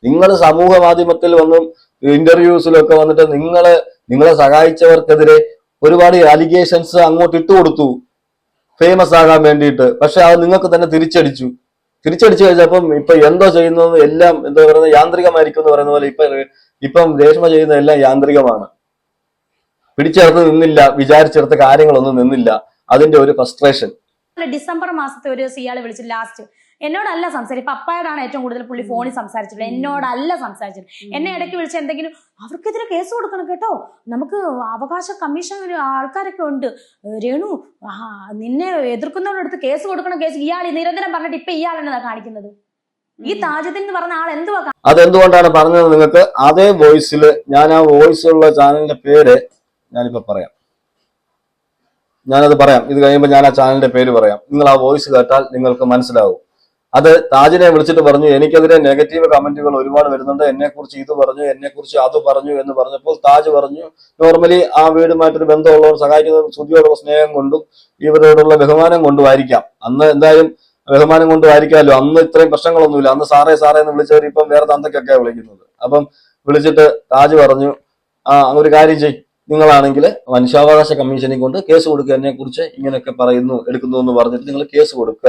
നിങ്ങൾ സമൂഹ മാധ്യമത്തിൽ വന്നും ഇന്റർവ്യൂസിലൊക്കെ വന്നിട്ട് നിങ്ങളെ നിങ്ങളെ സഹായിച്ചവർക്കെതിരെ ഒരുപാട് അലിഗേഷൻസ് അങ്ങോട്ട് ഇട്ട് കൊടുത്തു. ഫേമസ് ആകാൻ വേണ്ടിയിട്ട്. പക്ഷെ അത് നിങ്ങൾക്ക് തന്നെ തിരിച്ചടിച്ചു. തിരിച്ചടിച്ചു കഴിഞ്ഞപ്പം ഇപ്പൊ എന്തോ ചെയ്യുന്നത് എല്ലാം എന്താ പറയുന്നത് യാന്ത്രികമായിരിക്കും എന്ന് പറയുന്ന പോലെ ഇപ്പൊ ഇപ്പം രേഷ്മ ചെയ്യുന്ന എല്ലാം യാന്ത്രികമാണ്. പിടിച്ചെടുത്ത് നിന്നില്ല വിചാരിച്ചെടുത്ത കാര്യങ്ങളൊന്നും നിന്നില്ല. അതിന്റെ ഒരു ഫ്രസ്ട്രേഷൻ ഡിസംബർ മാസത്തെ ഒരു ദിവസം ഇയാൾ വിളിച്ചു ലാസ്റ്റ് എന്നോടല്ല സംസാരിച്ചത്. ഇപ്പൊ അപ്പായോടാണ് ഏറ്റവും കൂടുതൽ പുള്ളി ഫോണിൽ സംസാരിച്ചിട്ടുള്ളത്. എന്നോടല്ല സംസാരിച്ചത്. എന്നെ ഇടയ്ക്ക് വിളിച്ച് എന്തെങ്കിലും അവർക്കെതിരെ കേസ് കൊടുക്കണം കേട്ടോ. നമുക്ക് അവകാശ കമ്മീഷൻ ആൾക്കാരൊക്കെ ഉണ്ട്. രേണു ആ, നിന്നെ എതിർക്കുന്നവരടുത്ത് കേസ് കൊടുക്കണം കേസ് ഇയാൾ നിരന്തരം പറഞ്ഞിട്ട് ഇപ്പൊ ഇയാളെന്നതാ കാണിക്കുന്നത്? ഈ താജുദ്ദീൻ എന്ന് പറഞ്ഞ ആൾ എന്തുവാ അതെന്തുകൊണ്ടാണ് പറഞ്ഞത് നിങ്ങൾക്ക്? അതേ വോയിസിൽ ഞാൻ ആ വോയിസ് ഉള്ള ചാനലിന്റെ പേര് ഞാനിപ്പോ പറയാം. ഞാനത് പറയാം. ഇത് കഴിയുമ്പോൾ ഞാൻ ആ ചാനലിന്റെ പേര് പറയാം. നിങ്ങൾ ആ വോയിസ് കേട്ടാൽ നിങ്ങൾക്ക് മനസ്സിലാവും. അത് താജിനെ വിളിച്ചിട്ട് പറഞ്ഞു എനിക്കെതിരെ നെഗറ്റീവ് കമന്റുകൾ ഒരുപാട് വരുന്നുണ്ട്. എന്നെ കുറിച്ച് ഇത് പറഞ്ഞു എന്നെ കുറിച്ച് അത് പറഞ്ഞു എന്ന് പറഞ്ഞപ്പോൾ താജ് പറഞ്ഞു നോർമലി ആ വീടുമായിട്ടൊരു ബന്ധമുള്ളവർ സഹായിക്കുന്ന സ്തുതിയോടുള്ള സ്നേഹം കൊണ്ടും ഇവരോടുള്ള ബഹുമാനം കൊണ്ടും ആയിരിക്കാം. അന്ന് എന്തായാലും ബഹുമാനം കൊണ്ടും ആയിരിക്കാമല്ലോ. അന്ന് ഇത്രയും പ്രശ്നങ്ങളൊന്നുമില്ല. അന്ന് സാറേ സാറേ എന്ന് വിളിച്ചവർ ഇപ്പം വേറെ തന്തക്കൊക്കെയാണ് വിളിക്കുന്നത്. അപ്പം വിളിച്ചിട്ട് താജ് പറഞ്ഞു ആ ഒരു കാര്യം ചെയ് നിങ്ങളാണെങ്കിൽ മനുഷ്യാവകാശ കമ്മീഷനെ കൊണ്ട് കേസ് കൊടുക്കുക എന്നെ കുറിച്ച് ഇങ്ങനെയൊക്കെ പറയുന്നു എടുക്കുന്നു എന്ന് പറഞ്ഞിട്ട് നിങ്ങൾ കേസ് കൊടുക്ക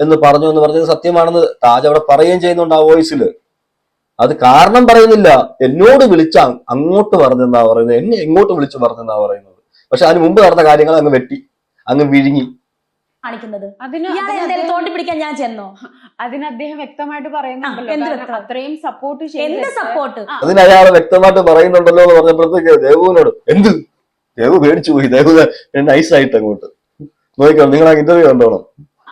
എന്ന് പറഞ്ഞു എന്ന് പറഞ്ഞത് സത്യമാണെന്ന് താജ് അവിടെ പറയുകയും ചെയ്യുന്നുണ്ട് ആ വോയിസിൽ. അത് കാരണം പറയുന്നില്ല. എന്നോട് വിളിച്ച അങ്ങോട്ട് പറഞ്ഞെന്നാ പറയുന്നത്. എന്നെ എങ്ങോട്ട് വിളിച്ചു പറഞ്ഞെന്നാ പറയുന്നത്? പക്ഷെ അതിന് മുമ്പ് നടന്ന കാര്യങ്ങൾ അങ്ങ് വെട്ടി അങ്ങ് വിഴുങ്ങി. കാണിക്കുന്നത്. തോണ്ടി പിടിക്കാൻ ഞാൻ ചെന്നോ? അതിന് അദ്ദേഹം വ്യക്തമായിട്ട് പറയുന്നുണ്ടല്ലോ? അത്രയും സപ്പോർട്ട് എന്ത് സപ്പോർട്ട് അതിന് അയാൾ വ്യക്തമായിട്ട് പറയുന്നുണ്ടല്ലോ എന്ന് പറഞ്ഞപ്പോഴത്തേക്ക് ദേവുവിനോട് എന്ത്? ദേവു പേടിച്ചു പോയി. ദേവു നൈസായിട്ട് അങ്ങോട്ട് നോക്കിക്കോ നിങ്ങൾ ആ ഇന്റർവ്യൂ കണ്ടോണം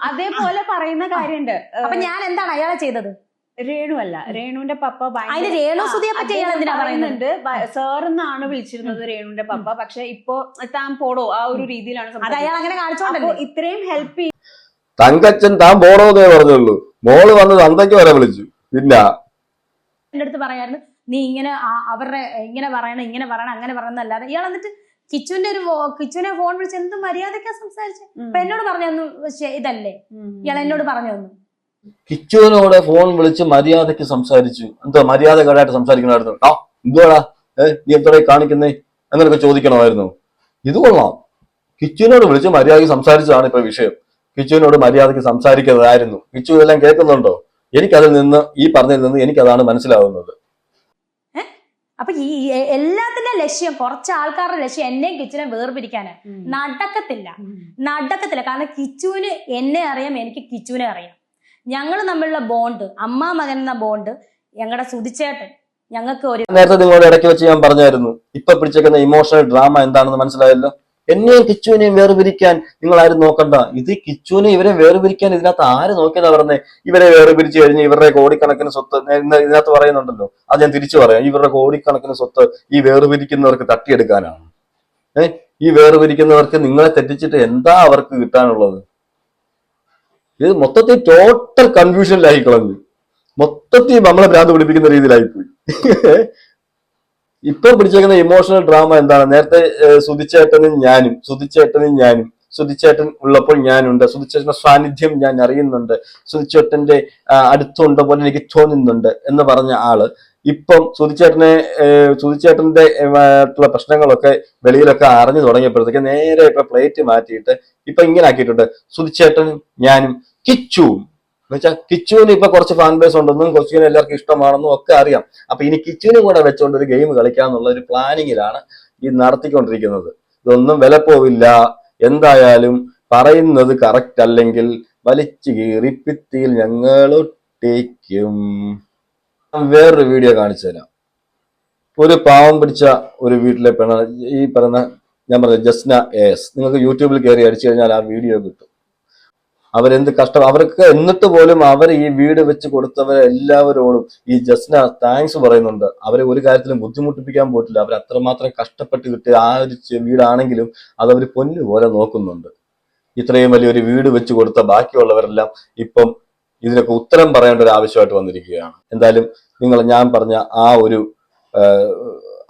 അതേപോലെ പറയുന്ന കാര്യമുണ്ട്. അപ്പൊ ഞാൻ എന്താണ് അയാളെ ചെയ്തത്? രേണു അല്ല. രേണുവിന്റെ പപ്പ? പറയുന്നുണ്ട്. സാർ എന്നാണ് വിളിച്ചിരുന്നത് രേണുവിന്റെ പപ്പ. പക്ഷെ ഇപ്പോ താൻ പോടോ ആ ഒരു രീതിയിലാണ്. അയാൾ അങ്ങനെ അപ്പോ ഇത്രയും ഹെൽപ്പ് തങ്കച്ചൻ താൻ പോടോ എന്നേ പറഞ്ഞുള്ളൂ. മോൾ വന്ന് തന്തയ്ക്ക് വരെ വിളിച്ചു. പിന്നെ എന്റെ അടുത്ത് പറയായിരുന്നു നീ ഇങ്ങനെ അവരുടെ ഇങ്ങനെ പറയണം ഇങ്ങനെ പറയണം അങ്ങനെ പറയണം എന്നല്ലാതെ. ഇയാൾ എന്നിട്ട് കിച്ചുവിന്റെ ഒരു കിച്ചുവിനെ ഫോൺ വിളിച്ച് എന്ത് മര്യാദക്കാ സംസാരിച്ചേ? അപ്പൊ എന്നോട് പറഞ്ഞു ഇതല്ലേ? ഇയാൾ എന്നോട് പറഞ്ഞു തന്നു. കിച്ചുവിനോട് ഫോൺ വിളിച്ച് മര്യാദയ്ക്ക് സംസാരിച്ചു. എന്തോ മര്യാദ കേടായിട്ട് സംസാരിക്കണമായിരുന്നു. ആ എന്തുവാടാ? ഏഹ് നീ എത്ര കാണിക്കുന്നേ? എന്നൊക്കെ ചോദിക്കണമായിരുന്നു. ഇത് കൊള്ളാം. കിച്ചുവിനോട് വിളിച്ച് മര്യാദയ്ക്ക് സംസാരിച്ചതാണ് ഇപ്പൊ വിഷയം. കിച്ചുവിനോട് മര്യാദയ്ക്ക് സംസാരിക്കുന്നതായിരുന്നു. കിച്ചു ഇതെല്ലാം കേൾക്കുന്നുണ്ടോ? എനിക്കതിൽ നിന്ന് ഈ പറഞ്ഞതിൽ നിന്ന് എനിക്കതാണ് മനസ്സിലാവുന്നത്. അപ്പൊ ഈ എല്ലാത്തിന്റെ ലക്ഷ്യം കുറച്ച് ആൾക്കാരുടെ ലക്ഷ്യം എന്നെയും കിച്ചുനെ വേർപിരിക്കാന്. നടക്കത്തില്ല. നടക്കത്തില്ല. കാരണം കിച്ചുവിന് എന്നെ അറിയാം എനിക്ക് കിച്ചുവിനെ അറിയാം. ഞങ്ങൾ തമ്മിലുള്ള ബോണ്ട് അമ്മ മകൻ എന്ന ബോണ്ട് ഞങ്ങളുടെ സുതിച്ചേട്ടൻ ഞങ്ങൾക്ക് ഒരു നേരത്തെ നിങ്ങളോട് ഇടയ്ക്ക് വെച്ച് ഞാൻ പറഞ്ഞായിരുന്നു ഇപ്പൊ പിടിച്ചേക്കുന്ന ഇമോഷണൽ ഡ്രാമ എന്താണെന്ന് മനസ്സിലായല്ലോ? എന്നെയും കിച്ചുവിനെയും വേർപിരിക്കാൻ നിങ്ങൾ ആരും നോക്കണ്ട. ഇത് കിച്ചുവിനെ ഇവരെ വേർപിരിക്കാൻ ഇതിനകത്ത് ആര് നോക്കിയതാ പറഞ്ഞേ? ഇവരെ വേർപിരിച്ചു കഴിഞ്ഞ് ഇവരുടെ കോടിക്കണക്കിന് സ്വത്ത് ഇതിനകത്ത് പറയുന്നുണ്ടല്ലോ. അത് ഞാൻ തിരിച്ചു പറയാം. ഇവരുടെ കോടിക്കണക്കിന് സ്വത്ത് ഈ വേർപിരിക്കുന്നവർക്ക് തട്ടിയെടുക്കാനാണ്. ഏ? ഈ വേർപിരിക്കുന്നവർക്ക് നിങ്ങളെ തെറ്റിച്ചിട്ട് എന്താ അവർക്ക് കിട്ടാനുള്ളത്? ഇത് മൊത്തത്തിൽ ടോട്ടൽ കൺഫ്യൂഷനിലായി കളഞ്ഞു മൊത്തത്തിൽ നമ്മളെ ഭ്രാന്ത് പിടിപ്പിക്കുന്ന രീതിയിലായി പോയി ഇപ്പൊ പിടിച്ചേക്കുന്ന ഇമോഷണൽ ഡ്രാമ എന്താണ്? നേരത്തെ സുതിച്ചേട്ടനും ഞാനും സുധിച്ചേട്ടനും ഞാനും സുധിച്ചേട്ടൻ ഉള്ളപ്പോൾ ഞാനുണ്ട് സുധിച്ചേട്ടന്റെ സാന്നിധ്യം ഞാൻ അറിയുന്നുണ്ട് സുധിച്ചേട്ടന്റെ ആ, അടുത്തുണ്ട് പോലെ എനിക്ക് തോന്നുന്നുണ്ട് എന്ന് പറഞ്ഞ ആൾ ഇപ്പം സുധിച്ചേട്ടനെ സുധിച്ചേട്ടന്റെ ആയിട്ടുള്ള പ്രശ്നങ്ങളൊക്കെ വെളിയിലൊക്കെ അറിഞ്ഞു തുടങ്ങിയപ്പോഴത്തേക്ക് നേരെ ഇപ്പൊ പ്ലേറ്റ് മാറ്റിയിട്ട് ഇപ്പൊ ഇങ്ങനെ ആക്കിയിട്ടുണ്ട്. സുധിച്ചേട്ടനും ഞാനും കിച്ചുവും എന്നുവെച്ചാൽ കിച്ചുവിന് ഇപ്പൊ കുറച്ച് ഫാൻ ബേസ് ഉണ്ടെന്നും കൊച്ചുവിന് എല്ലാവർക്കും ഇഷ്ടമാണെന്നും ഒക്കെ അറിയാം. അപ്പൊ ഇനി കിച്ചുവിനും കൂടെ വെച്ചുകൊണ്ട് ഒരു ഗെയിം കളിക്കാന്നുള്ള ഒരു പ്ലാനിങ്ങിലാണ് ഈ നടത്തിക്കൊണ്ടിരിക്കുന്നത്. ഇതൊന്നും വില പോവില്ല എന്തായാലും പറയുന്നത് കറക്റ്റ് അല്ലെങ്കിൽ വലിച്ചു കീറി ഭിത്തിയിൽ ഞങ്ങൾ വേറൊരു വീഡിയോ കാണിച്ചു തരാം. ഒരു പാവം പിടിച്ച ഒരു വീട്ടിലെ പെണ്ണ ഈ പറയുന്ന ഞാൻ പറഞ്ഞ ജസ്ന എസ് നിങ്ങൾക്ക് യൂട്യൂബിൽ കയറി അടിച്ചു കഴിഞ്ഞാൽ ആ വീഡിയോ കിട്ടും. അവരെന്ത് കഷ്ടം അവർക്ക് എന്നിട്ട് പോലും അവർ ഈ വീട് വെച്ച് കൊടുത്തവരെ എല്ലാവരോടും ഈ ജസ്ന താങ്ക്സ് പറയുന്നുണ്ട്. അവരെ ഒരു കാര്യത്തിലും ബുദ്ധിമുട്ടിപ്പിക്കാൻ പോയിട്ടില്ല. അവർ അത്രമാത്രം കഷ്ടപ്പെട്ട് കിട്ടിയ ആ ഒരു വീടാണെങ്കിലും അത് അവർ പൊന്നു പോലെ നോക്കുന്നുണ്ട്. ഇത്രയും വലിയൊരു വീട് വെച്ച് കൊടുത്ത ബാക്കിയുള്ളവരെല്ലാം ഇപ്പം ഇതിനൊക്കെ ഉത്തരം പറയേണ്ട ഒരു ആവശ്യമായിട്ട് വന്നിരിക്കുകയാണ്. എന്തായാലും നിങ്ങൾ ഞാൻ പറഞ്ഞ ആ ഒരു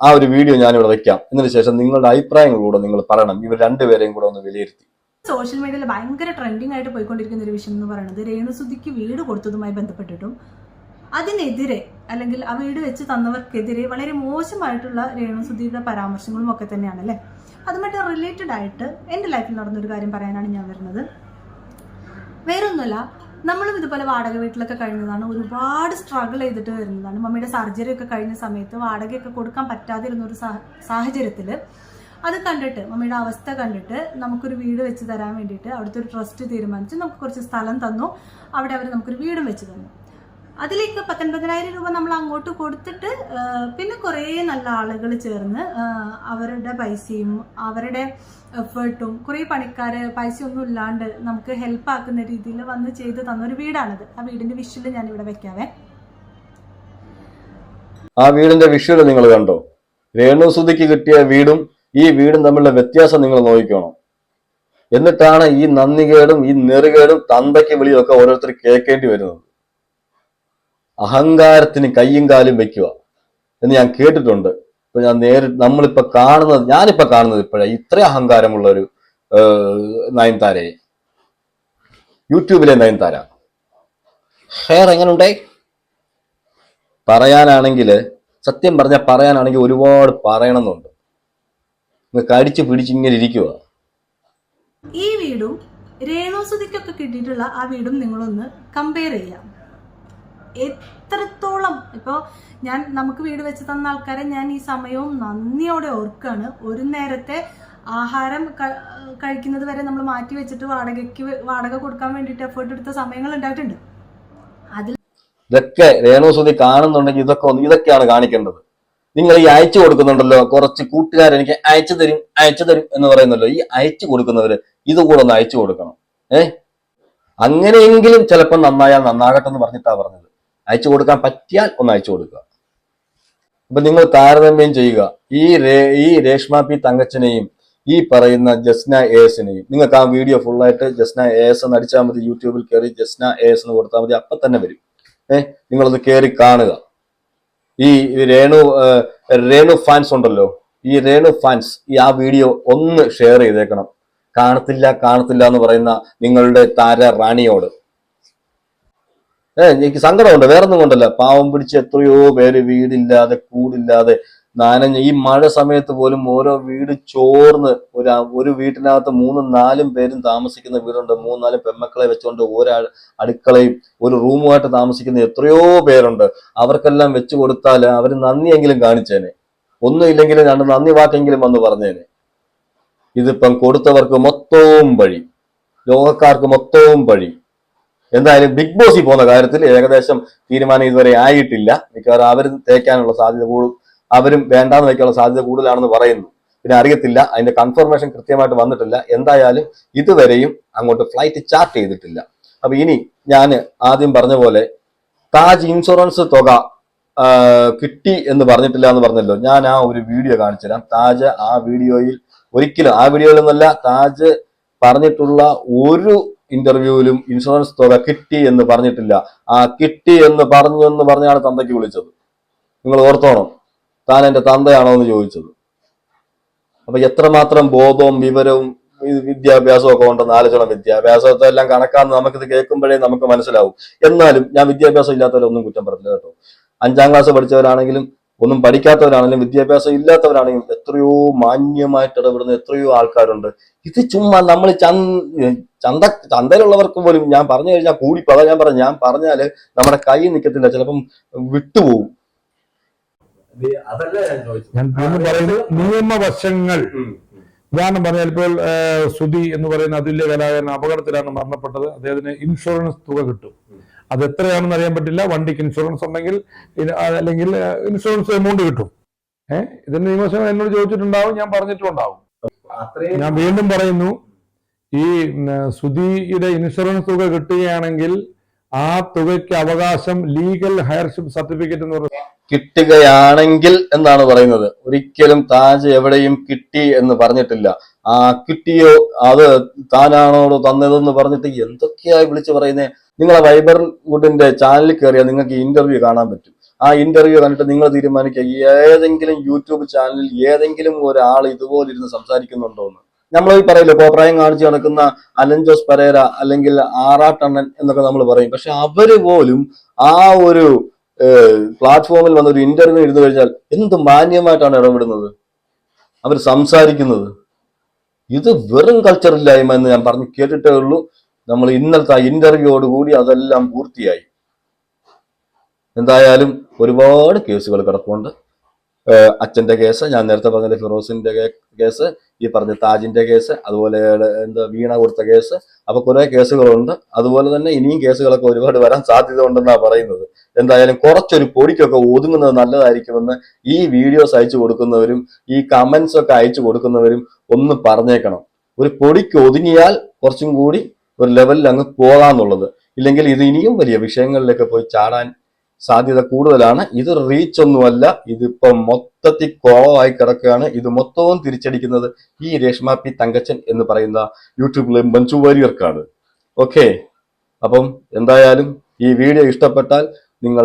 ആ ഒരു വീഡിയോ ഞാനിവിടെ വെക്കാം. ഇതിനു ശേഷം നിങ്ങളുടെ അഭിപ്രായങ്ങൾ കൂടെ നിങ്ങൾ പറയണം. ഇവർ രണ്ടുപേരെയും കൂടെ ഒന്ന് വിലയിരുത്തി. സോഷ്യൽ മീഡിയയിൽ ഭയങ്കര ട്രെൻഡിങ് ആയിട്ട് പോയിക്കൊണ്ടിരിക്കുന്ന ഒരു വിഷയം എന്ന് പറയുന്നത് രേണുസുതിക്ക് വീട് കൊടുത്തതുമായി ബന്ധപ്പെട്ടിട്ടും അതിനെതിരെ അല്ലെങ്കിൽ ആ വീട് വെച്ച് തന്നവർക്കെതിരെ വളരെ മോശമായിട്ടുള്ള രേണുസുതിയുടെ പരാമർശങ്ങളും ഒക്കെ തന്നെയാണ് അല്ലേ? അതുമായിട്ട് റിലേറ്റഡ് ആയിട്ട് എന്റെ ലൈഫിൽ നടന്നൊരു കാര്യം പറയാനാണ് ഞാൻ വരുന്നത്. വേറൊന്നുമല്ല നമ്മളും ഇതുപോലെ വാടക വീട്ടിലൊക്കെ കഴിഞ്ഞതാണ്. ഒരുപാട് സ്ട്രഗിൾ ചെയ്തിട്ട് വരുന്നതാണ്. മമ്മിയുടെ സർജറി ഒക്കെ കഴിഞ്ഞ സമയത്ത് വാടകയൊക്കെ കൊടുക്കാൻ പറ്റാതിരുന്ന ഒരു സാഹചര്യത്തിൽ അത് കണ്ടിട്ട് മമ്മിയുടെ അവസ്ഥ കണ്ടിട്ട് നമുക്കൊരു വീട് വെച്ച് തരാൻ വേണ്ടിയിട്ട് അവിടുത്തെ ഒരു ട്രസ്റ്റ് തീരുമാനിച്ച് നമുക്ക് കുറച്ച് സ്ഥലം തന്നു. അവിടെ അവർ നമുക്കൊരു വീടും വെച്ച് തന്നു. അതിലേക്ക് പത്തൊൻപതിനായിരം രൂപ നമ്മൾ അങ്ങോട്ട് കൊടുത്തിട്ട് പിന്നെ കുറേ നല്ല ആളുകൾ ചേർന്ന് അവരുടെ പൈസയും അവരുടെ എഫേർട്ടും കുറേ പണിക്കാർ പൈസ ഒന്നും ഇല്ലാണ്ട് നമുക്ക് ഹെൽപ്പ് ആക്കുന്ന രീതിയിൽ വന്ന് ചെയ്ത് തന്ന ഒരു വീടാണിത്. ആ വീടിന്റെ വിഷ്വൽ ഞാൻ ഇവിടെ വെക്കാവേ. ആ വീടിന്റെ വിഷ്വൽ നിങ്ങൾ കണ്ടോ? രേണു രേണുസുതിക്ക് കിട്ടിയ വീടും ഈ വീടും തമ്മിലുള്ള വ്യത്യാസം നിങ്ങൾ നോക്കിക്കോണം. എന്നിട്ടാണ് ഈ നന്ദികേടും ഈ നെറുകേടും തന്തയ്ക്ക് വിളിയൊക്കെ ഓരോരുത്തർ കേൾക്കേണ്ടി വരുന്നത്. അഹങ്കാരത്തിന് കയ്യും കാലും വെക്കുക. എന്ന് ഞാൻ കേട്ടിട്ടുണ്ട്. ഇപ്പൊ ഞാൻ നേരിട്ട് നമ്മളിപ്പോ കാണുന്നത് ഞാനിപ്പോ കാണുന്നത് ഇപ്പോഴാണ് ഇത്ര അഹങ്കാരമുള്ള ഒരു നയൻതാരയെ. യൂട്യൂബിലെ നയൻതാര. ഹെയർ എങ്ങനുണ്ടേ? പറയാനാണെങ്കിൽ സത്യം പറഞ്ഞാൽ പറയാനാണെങ്കിൽ ഒരുപാട് പറയണമെന്നുണ്ട്. കടിച്ചു കടിച്ച് പിടിച്ച് ഇങ്ങനെ ഇരിക്കുക ഈ വീടും രേണു സുതിക്കൊക്കെ കിട്ടിയിട്ടുള്ള ആ വീടും നിങ്ങളൊന്ന് കമ്പയർ ചെയ്യാം. എത്രത്തോളം ഇപ്പോൾ ഞാൻ നമുക്ക് വീട് വെച്ച് തന്ന ആൾക്കാരെ ഞാൻ ഈ സമയവും നന്ദിയോടെ ഓർക്കുകയാണ് ഒരു നേരത്തെ ആഹാരം കഴിക്കുന്നത് വരെ നമ്മൾ മാറ്റി വെച്ചിട്ട് വാടകയ്ക്ക് വാടക കൊടുക്കാൻ വേണ്ടിയിട്ട് എഫേർട്ട് എടുത്ത സമയങ്ങൾ ഉണ്ടായിട്ടുണ്ട്. അതിൽ ഇതൊക്കെ രേണുസുതി കാണുന്നുണ്ടെങ്കിൽ ഇതൊക്കെ ഇതൊക്കെയാണ് കാണിക്കേണ്ടത്. നിങ്ങൾ ഈ അയച്ചു കൊടുക്കുന്നുണ്ടല്ലോ കുറച്ച് കൂട്ടുകാർ എനിക്ക് അയച്ചു തരും അയച്ചു തരും എന്ന് പറയുന്നല്ലോ. ഈ അയച്ചു കൊടുക്കുന്നവര് ഇത് കൂടെ ഒന്ന് അയച്ചു കൊടുക്കണം. ഏ? അങ്ങനെയെങ്കിലും ചിലപ്പോൾ നന്നായാൽ നന്നാകട്ടെ എന്ന് പറഞ്ഞിട്ടാ പറഞ്ഞത്. അയച്ചു കൊടുക്കാൻ പറ്റിയാൽ ഒന്ന് അയച്ചു കൊടുക്കുക. അപ്പൊ നിങ്ങൾ താരതമ്യം ചെയ്യുക. ഈ രേ ഈ രേഷ്മ പി തങ്കച്ചനെയും ഈ പറയുന്ന ജസ്ന എസിനെയും നിങ്ങൾക്ക് ആ വീഡിയോ ഫുള്ളായിട്ട് ജസ്ന എസ് എന്ന് അടിച്ചാൽ മതി. യൂട്യൂബിൽ കയറി ജസ്ന എസ് എന്ന് കൊടുത്താൽ മതി. അപ്പൊ തന്നെ വരും. ഏഹ് നിങ്ങളത് കയറി കാണുക. ഈ രേണു രേണു ഫാൻസ് ഉണ്ടല്ലോ. ഈ രേണു ഫാൻസ് ഈ ആ വീഡിയോ ഒന്ന് ഷെയർ ചെയ്തേക്കണം. കാണത്തില്ല കാണത്തില്ല എന്ന് പറയുന്ന നിങ്ങളുടെ താര റാണിയോട്. ഏ എനിക്ക് സങ്കടമുണ്ട്. വേറൊന്നും കൊണ്ടല്ല. പാവം പിടിച്ച് എത്രയോ പേര് വീടില്ലാതെ കൂടില്ലാതെ നനഞ്ഞ് ഈ മഴ സമയത്ത് പോലും ഓരോ വീട് ചോർന്ന് ഒരു ഒരു വീട്ടിനകത്ത് മൂന്നും നാലും പേരും താമസിക്കുന്ന വീടുണ്ട്. നാല് പെമ്മക്കളെ വെച്ചുകൊണ്ട് ഒരാൾ അടുക്കളയും ഒരു റൂമുമായിട്ട് താമസിക്കുന്ന എത്രയോ പേരുണ്ട്. അവർക്കെല്ലാം വെച്ചു കൊടുത്താൽ അവർ നന്ദിയെങ്കിലും കാണിച്ചേനെ. ഒന്നും ഇല്ലെങ്കിലും രണ്ട് നന്ദി വാക്കെങ്കിലും വന്ന് പറഞ്ഞേനെ. ഇതിപ്പം കൊടുത്തവർക്ക് മൊത്തവും വഴി. ലോകക്കാർക്ക് മൊത്തവും വഴി. എന്തായാലും ബിഗ് ബോസിൽ പോകുന്ന കാര്യത്തിൽ ഏകദേശം തീരുമാനം ഇതുവരെ ആയിട്ടില്ല. മിക്കവാറും അവർ തേക്കാനുള്ള സാധ്യത കൂടു അവരും വേണ്ടാന്ന് വയ്ക്കാനുള്ള സാധ്യത കൂടുതലാണെന്ന് പറയുന്നു. പിന്നെ അറിയത്തില്ല അതിന്റെ കൺഫർമേഷൻ കൃത്യമായിട്ട് വന്നിട്ടില്ല. എന്തായാലും ഇതുവരെയും അങ്ങോട്ട് ഫ്ലൈറ്റ് ചാർട്ട് ചെയ്തിട്ടില്ല. അപ്പൊ ഇനി ഞാൻ ആദ്യം പറഞ്ഞ പോലെ താജ് ഇൻഷുറൻസ് തുക കിട്ടി എന്ന് പറഞ്ഞിട്ടില്ല എന്ന് പറഞ്ഞല്ലോ. ഞാൻ ആ ഒരു വീഡിയോ കാണിച്ചു തരാം താജ് ആ വീഡിയോയിൽ ഒരിക്കലും ആ വീഡിയോയിൽ നിന്നല്ല താജ് പറഞ്ഞിട്ടുള്ള ഒരു ഇന്റർവ്യൂവിലും ഇൻഷുറൻസ് തുക കിട്ടി എന്ന് പറഞ്ഞിട്ടില്ല. ആ കിട്ടി എന്ന് പറഞ്ഞു എന്ന് പറഞ്ഞാണ് തന്തയ്ക്ക് വിളിച്ചത്. നിങ്ങൾ ഓർത്തോണം താൻ എന്റെ തന്തയാണോ എന്ന് ചോദിച്ചത്. അപ്പൊ എത്രമാത്രം ബോധവും വിവരവും വിദ്യാഭ്യാസവും ഒക്കെ ഉണ്ടെന്ന് ആലോചന വിദ്യാഭ്യാസത്തെ എല്ലാം കണക്കാന്ന് നമുക്കിത് കേൾക്കുമ്പോഴേ നമുക്ക് മനസ്സിലാവും. എന്നാലും ഞാൻ വിദ്യാഭ്യാസം ഇല്ലാത്തവരൊന്നും കുറ്റം പറഞ്ഞില്ല കേട്ടോ. അഞ്ചാം ക്ലാസ് പഠിച്ചവരാണെങ്കിലും ഒന്നും പഠിക്കാത്തവരാണെങ്കിലും വിദ്യാഭ്യാസം ഇല്ലാത്തവരാണെങ്കിലും എത്രയോ മാന്യമായിട്ട് ഇടപെടുന്ന എത്രയോ ആൾക്കാരുണ്ട്. ഇത് ചുമ്മാ നമ്മൾ ചന്ത ചന്തയിലുള്ളവർക്ക് പോലും ഞാൻ പറഞ്ഞു കഴിഞ്ഞാൽ കൂടി അതാ ഞാൻ പറഞ്ഞു ഞാൻ പറഞ്ഞാൽ നമ്മുടെ കൈ നിൽക്കത്തില്ല ചിലപ്പം വിട്ടുപോകും. അതല്ല ഞാൻ ചോദിച്ചത്? ഞാൻ വീണ്ടും പറയുന്നു നിയമവശങ്ങൾ. ഉദാഹരണം പറഞ്ഞാൽ ഇപ്പോൾ സുധി എന്ന് പറയുന്ന അതുല്യ കലാകാരൻ അപകടത്തിലാണ് മരണപ്പെട്ടത്. അദ്ദേഹത്തിന് ഇൻഷുറൻസ് തുക കിട്ടും. അത് എത്രയാണെന്ന് അറിയാൻ പറ്റില്ല. വണ്ടിക്ക് ഇൻഷുറൻസ് ഉണ്ടെങ്കിൽ അല്ലെങ്കിൽ ഇൻഷുറൻസ് എമൗണ്ട് കിട്ടും. ഏഹ് ഇതിന് നിയമസഭ എന്നോട് ചോദിച്ചിട്ടുണ്ടാവും ഞാൻ പറഞ്ഞിട്ടുണ്ടാവും ഞാൻ വീണ്ടും പറയുന്നു ഈ സുധിയുടെ ഇൻഷുറൻസ് തുക കിട്ടുകയാണെങ്കിൽ ആ തുകയ്ക്ക് അവകാശം ലീഗൽ ഹയർഷിപ്പ് സർട്ടിഫിക്കറ്റ് എന്ന് പറയുന്നത് കിട്ടുകയാണെങ്കിൽ എന്നാണ് പറയുന്നത്. ഒരിക്കലും താജ് എവിടെയും കിട്ടി എന്ന് പറഞ്ഞിട്ടില്ല. ആ കിട്ടിയോ? അത് താനാണോ തന്നതെന്ന് പറഞ്ഞിട്ട് എന്തൊക്കെയായി വിളിച്ചു പറയുന്നേ? നിങ്ങളെ വൈബർ വുഡിന്റെ ചാനലിൽ കയറിയാൽ നിങ്ങൾക്ക് ഇന്റർവ്യൂ കാണാൻ പറ്റും. ആ ഇന്റർവ്യൂ കണ്ടിട്ട് നിങ്ങൾ തീരുമാനിക്കുക ഏതെങ്കിലും യൂട്യൂബ് ചാനലിൽ ഏതെങ്കിലും ഒരാൾ ഇതുപോലെ ഇരുന്ന് സംസാരിക്കുന്നുണ്ടോ എന്ന്. നമ്മൾ ഈ പറയില്ലേ കോപ്രായം കാണിച്ചു നടക്കുന്ന അലൻ ജോസ് പരേര അല്ലെങ്കിൽ ആറാട്ടണ്ണൻ എന്നൊക്കെ നമ്മൾ പറയും. പക്ഷെ അവർ പോലും ആ ഒരു പ്ലാറ്റ്ഫോമിൽ വന്ന ഒരു ഇന്റർവ്യൂ ഇരുന്ന് കഴിഞ്ഞാൽ എന്ത് മാന്യമായിട്ടാണ് ഇടപെടുന്നത്? അവർ സംസാരിക്കുന്നത്. ഇത് വെറും കൾച്ചർ ഇല്ലായ്മ എന്ന് ഞാൻ പറഞ്ഞു കേട്ടിട്ടേ ഉള്ളൂ. നമ്മൾ ഇന്നലത്തെ ഇന്റർവ്യൂയോട് കൂടി അതെല്ലാം പൂർത്തിയായി. എന്തായാലും ഒരുപാട് കേസുകൾ കിടപ്പുണ്ട്. അച്ഛന്റെ കേസ് ഞാൻ നേരത്തെ പറഞ്ഞ ഫിറോസിന്റെ കേസ് ഈ പറഞ്ഞ താജിന്റെ കേസ് അതുപോലെ എന്താ വീണ കൊടുത്ത കേസ് അപ്പൊ കുറെ കേസുകളുണ്ട്. അതുപോലെ തന്നെ ഇനിയും കേസുകളൊക്കെ ഒരുപാട് വരാൻ സാധ്യത ഉണ്ടെന്നാണ് പറയുന്നത്. എന്തായാലും കുറച്ചൊരു പൊടിക്കൊക്കെ ഒതുങ്ങുന്നത് നല്ലതായിരിക്കുമെന്ന് ഈ വീഡിയോസ് അയച്ചു കൊടുക്കുന്നവരും ഈ കമന്റ്സ് ഒക്കെ അയച്ചു കൊടുക്കുന്നവരും ഒന്ന് പറഞ്ഞേക്കണം. ഒരു പൊടിക്ക് ഒതുങ്ങിയാൽ കുറച്ചും കൂടി ഒരു ലെവലിൽ അങ്ങ് പോകാന്നുള്ളത്. ഇല്ലെങ്കിൽ ഇത് ഇനിയും വലിയ വിഷയങ്ങളിലൊക്കെ പോയി ചാടാൻ സാധ്യത കൂടുതലാണ്. ഇത് റീച്ച് ഒന്നുമല്ല. ഇതിപ്പം മൊത്തത്തിൽ കോളമായി കിടക്കുകയാണ്. ഇത് മൊത്തവും തിരിച്ചടിക്കുന്നത് ഈ രേഷ്മ പി തങ്കച്ചൻ എന്ന് പറയുന്ന യൂട്യൂബിലെ മഞ്ജു വാര്യർക്കാണ്. ഓക്കെ. അപ്പം എന്തായാലും ഈ വീഡിയോ ഇഷ്ടപ്പെട്ടാൽ നിങ്ങൾ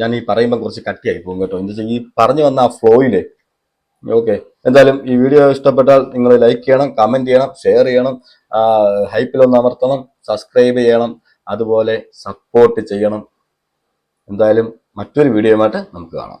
ഞാൻ ഈ പറയുമ്പോൾ കുറച്ച് കട്ടിയായി പോകും കേട്ടോ. എന്താ ഈ പറഞ്ഞു വന്ന ആ ഫ്ലോയിൽ ഓക്കെ. എന്തായാലും ഈ വീഡിയോ ഇഷ്ടപ്പെട്ടാൽ നിങ്ങൾ ലൈക്ക് ചെയ്യണം കമന്റ് ചെയ്യണം ഷെയർ ചെയ്യണം ഹൈപ്പിലൊന്ന് അമർത്തണം സബ്സ്ക്രൈബ് ചെയ്യണം അതുപോലെ സപ്പോർട്ട് ചെയ്യണം. എന്തായാലും മറ്റൊരു വീഡിയോയുമായിട്ട് നമുക്ക് കാണാം.